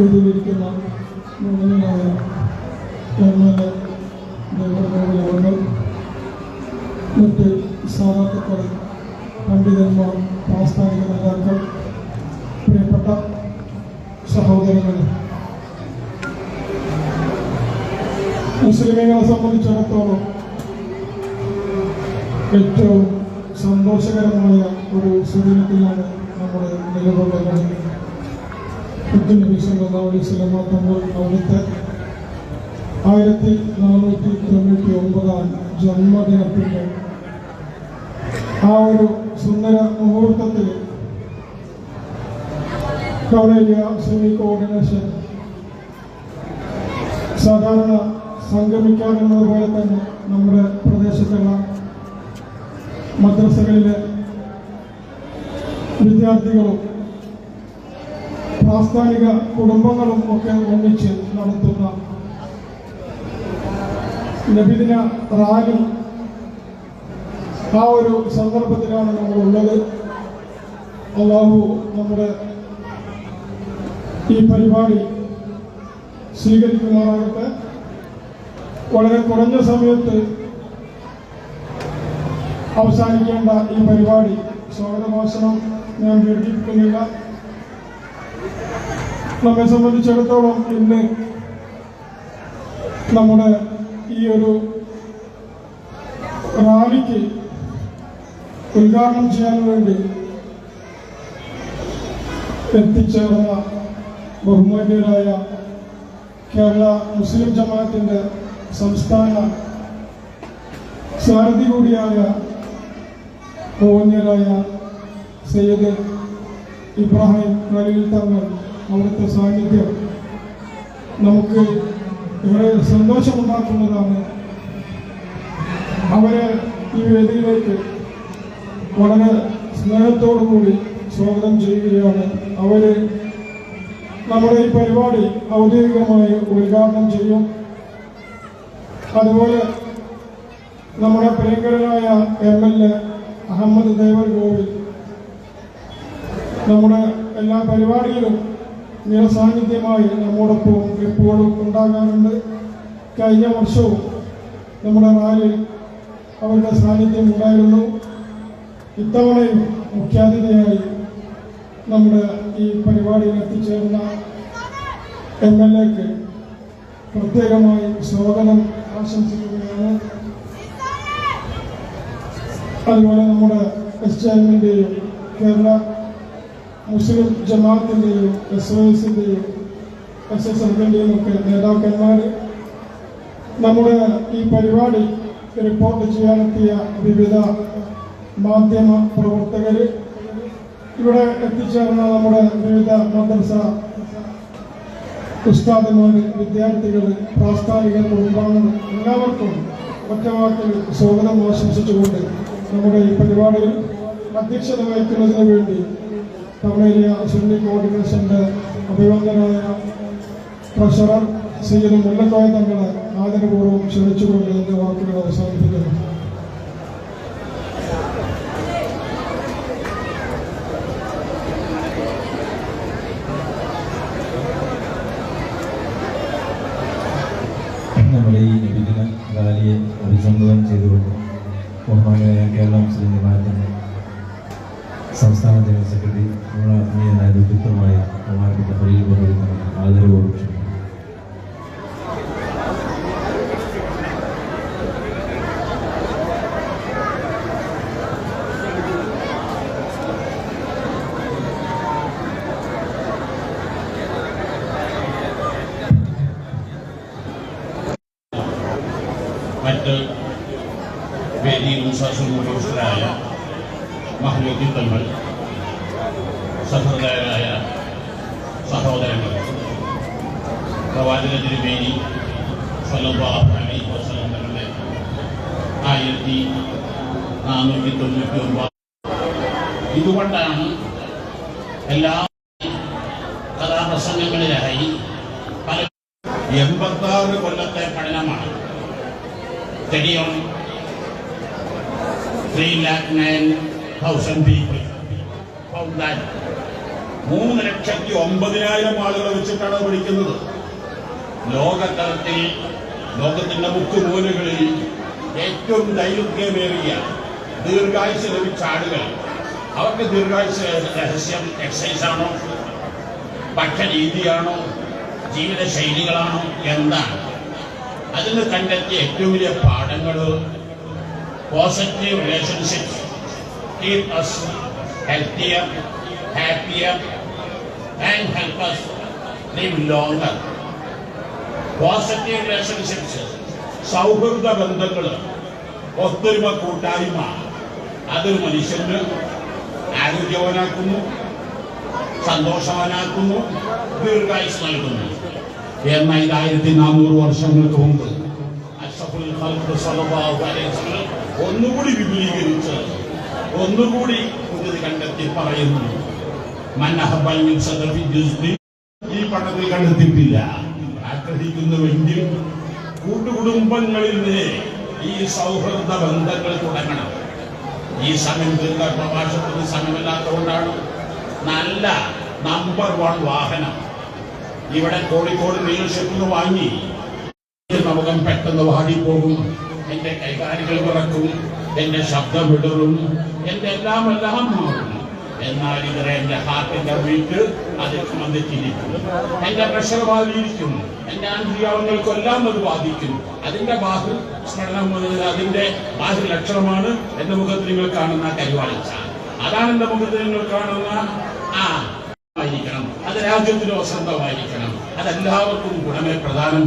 ഉപയോഗിക്കുന്ന മുഴുവനായ ഞങ്ങളുടെ നേതൃത്വത്തിലുള്ള മറ്റ് സ്ഥാനാർത്ഥികളും പണ്ഡിതന്മാർ പ്രാസ്ഥാനിക നേതാക്കൾ പ്രിയപ്പെട്ട സഹോദരങ്ങളെ. മുസ്ലിമീങ്ങളെ സംബന്ധിച്ചിടത്തോളം ഏറ്റവും സന്തോഷകരമായ ഒരു സുദിനത്തിലാണ് നമ്മുടെ നിലകൊള്ളുന്നത് നബി സല്ലല്ലാഹു അലൈഹി വസല്ലം അവിടുത്തെ ആയിരത്തി നാനൂറ്റി തൊണ്ണൂറ്റി ഒമ്പതാം ജന്മദിനത്തിന്റെ ആ ഒരു സുന്ദര മുഹൂർത്തത്തിൽ കവളേരിയ കോർഡിനേഷൻ സാധാരണ സംഗമിക്കാറുള്ളത് പോലെ തന്നെ നമ്മുടെ പ്രദേശത്തുള്ള മദ്രസകളിലെ വിദ്യാർത്ഥികളും പ്രാസ്ഥാനിക കുടുംബങ്ങളും ഒക്കെ ഒന്നിച്ച് നടത്തുന്ന നബിദിന റാലി ആ ഒരു സന്ദർഭത്തിലാണ് നമ്മളുള്ളത്. അള്ളാഹു നമ്മുടെ ഈ പരിപാടി സ്വീകരിക്കുമാറാകട്ടെ. വളരെ കുറഞ്ഞ സമയത്ത് അവസാനിക്കേണ്ട ഈ പരിപാടി സ്വാഗതഭാഷണം ഞാൻ ദീർഘിപ്പിക്കുന്നില്ല നമ്മെ സംബന്ധിച്ചിടത്തോളം ഇന്ന് നമ്മുടെ ഈ ഒരു റാലിക്ക് ഉദ്ഘാടനം ചെയ്യാൻ വേണ്ടി എത്തിച്ചേർന്ന ബഹുമാന്യരായ കേരള മുസ്ലിം ജമാഅത്തിന്റെ സംസ്ഥാന സാരഥി കൂടിയായ ബഹുമാന്യരായ സയ്യിദ് ഇബ്രാഹിം ഖലീൽ തങ്ങൾ അവിടുത്തെ സാന്നിധ്യം നമുക്ക് ഏറെ സന്തോഷമുണ്ടാക്കുന്നതാണ്. അവരെ ഈ വേദിയിലേക്ക് വളരെ സ്നേഹത്തോടു കൂടി സ്വാഗതം ചെയ്യുകയാണ്. അവർ നമ്മുടെ ഈ പരിപാടി ഔദ്യോഗികമായി ഉദ്ഘാടനം ചെയ്യും. അതുപോലെ നമ്മുടെ പ്രിയങ്കരനായ M L A Ahmed Devarkovil നമ്മുടെ എല്ലാ പരിപാടിയിലും നിരസാന്നിധ്യമായി നമ്മോടൊപ്പം എപ്പോഴും ഉണ്ടാകാറുണ്ട്. കഴിഞ്ഞ വർഷവും നമ്മുടെ റാലിയിൽ അവരുടെ സാന്നിധ്യം ഉണ്ടായിരുന്നു. ഇത്തവണയും മുഖ്യാതിഥിയായി നമ്മുടെ ഈ പരിപാടിയിൽ എത്തിച്ചേർന്ന എം എൽ എക്ക് പ്രത്യേകമായി സ്വാഗതം ആശംസിക്കുകയാണ്. അതുപോലെ നമ്മുടെ എസ് എമ്മിന്റെയും കേരള മുസ്ലിം ജമാഅത്തിന്റെയും എസ് ഒ എസിന്റെയും എസ് എസ് എഫിന്റെയും ഒക്കെ നേതാക്കന്മാർ നമ്മുടെ ഈ പരിപാടി റിപ്പോർട്ട് ചെയ്യാനെത്തിയ വിവിധ മാധ്യമ പ്രവർത്തകർ ഇവിടെ എത്തിച്ചേർന്ന നമ്മുടെ വിവിധ മദ്രസ ഉസ്താദന്മാർ വിദ്യാർത്ഥികൾ പ്രാസ്ഥാനിക കുടുംബാംഗങ്ങൾ എല്ലാവർക്കും ഒറ്റവാക്കിൽ സ്വാഗതം ആശംസിച്ചുകൊണ്ട് നമ്മുടെ ഈ പരിപാടിയിൽ അധ്യക്ഷത വഹിക്കുന്നതിന് വേണ്ടി കവളേരിയ സുന്നി കോർഡിനേഷന്റെ അഭിവന്ദനായ ട്രഷറർ സയ്യിദ് മുല്ലക്കോയ തങ്ങളെ ആദരപൂർവം ക്ഷണിച്ചുകൊണ്ട് എന്റെ വാക്കുകൾ അവസാനിപ്പിക്കുന്നു. ബഹുമാനായ കേരള മുസ്ലിം ജമാഅത്തിന്റെ സംസ്ഥാന ജനറൽ സെക്രട്ടറി നമ്മുടെ ആത്മീയനായ വ്യക്തിത്വമായ ബഹുമാനപ്പെട്ട ഹരീൽ ബഹുരി ആദരവോട് മറ്റ് വേദിയിലും സസുഖരായ മഹ്ലത്തിത്വങ്ങൾ സഹൃദയരായ സഹോദരങ്ങൾ പ്രവാചക തിരുമേനി വസല്ലം തങ്ങളുടെ ആയിരത്തി നാനൂറ്റി തൊണ്ണൂറ്റി ഒമ്പത് ഇതുകൊണ്ടാണ് എല്ലാ കഥാപ്രസംഗങ്ങളിലായി പല എൺപത്താറ് കൊല്ലത്തെ പഠനമാണ് on three lakh nine thousand people മൂന്ന് ലക്ഷത്തി ഒമ്പതിനായിരം ആളുകളെ വെച്ചിട്ടാണ് പഠിക്കുന്നത്. ലോകതലത്തിൽ ലോകത്തിന്റെ മുക്കുമൂലകളിൽ ഏറ്റവും ദൈർഘ്യമേറിയ ദീർഘായുസ് ലഭിച്ച ആളുകൾ. അവർക്ക് ദീർഘായുസ് രഹസ്യം എക്സസൈസ് ആണോ? ഭക്ഷരീതിയാണോ ജീവിത ശൈലികളാണോ എന്താണ് അതിന് കണ്ടെത്തിയ ഏറ്റവും വലിയ പാഠങ്ങൾ positive relationships keep us healthier, happier, and help us live longer. Positive relationships സൗഹൃദ ബന്ധങ്ങൾ ഒത്തൊരുമ കൂട്ടായ്മ അതൊരു മനുഷ്യന് ആരോഗ്യവാനാക്കുന്നു സന്തോഷവാനാക്കുന്നു ദീർഘായുസ് നൽകുന്നു എന്നാൽ ആയിരത്തി നാനൂറ് വർഷങ്ങൾക്ക് മുമ്പ് അഷ്റഫുൽ ഒന്നുകൂടി വിപുലീകരിച്ച് ഒന്നുകൂടി പുതിയത് കണ്ടെത്തി പറയുന്നു. ഈ പട്ടത്തിൽ കണ്ടെത്തിയിട്ടില്ല. ആഗ്രഹിക്കുന്നുവെങ്കിൽ കൂട്ടുകുടുംബങ്ങളിൽ നിന്ന് ഈ സൗഹൃദ ബന്ധങ്ങൾ തുടങ്ങണം. ഈ സമയം തീർന്ന പ്രഭാഷണത്തിന് സമയമില്ലാത്തതുകൊണ്ടാണ് നല്ല നമ്പർ വൺ വാഹനം ഇവിടെ കോഴിക്കോട് ഡീലർഷിപ്പിൽ നിന്ന് വാങ്ങി. നമുക്ക് പെട്ടെന്ന് വാടിപ്പോകും. എന്റെ കൈകാലുകൾ വിറക്കും എന്റെ ശബ്ദം വിടറും എന്റെ എല്ലാം എല്ലാം മാറും. എന്നാൽ ഇവരെ എന്റെ ഹാർട്ടിന്റെ വീട്ട് അതിൽ വന്നിട്ടിരിക്കും എന്റെ പ്രഷർ ബാധിയിരിക്കും എന്റെ ആന്ത്രിയാവങ്ങൾക്കെല്ലാം അത് ബാധിക്കും. അതിന്റെ ബാഹു സ്മരണം മുതൽ അതിന്റെ ബാഹു ലക്ഷണമാണ് എന്റെ മുഖത്ത് നിങ്ങൾ കാണുന്ന കരുവാളിച്ച അതാണ് എന്റെ മുഖത്ത് നിങ്ങൾ കാണുന്ന ആ ആയിരിക്കണം. അത് രാജ്യത്തിന് സ്വന്തമായിരിക്കണം. അതെല്ലാവർക്കും ഗുണമേ പ്രധാനം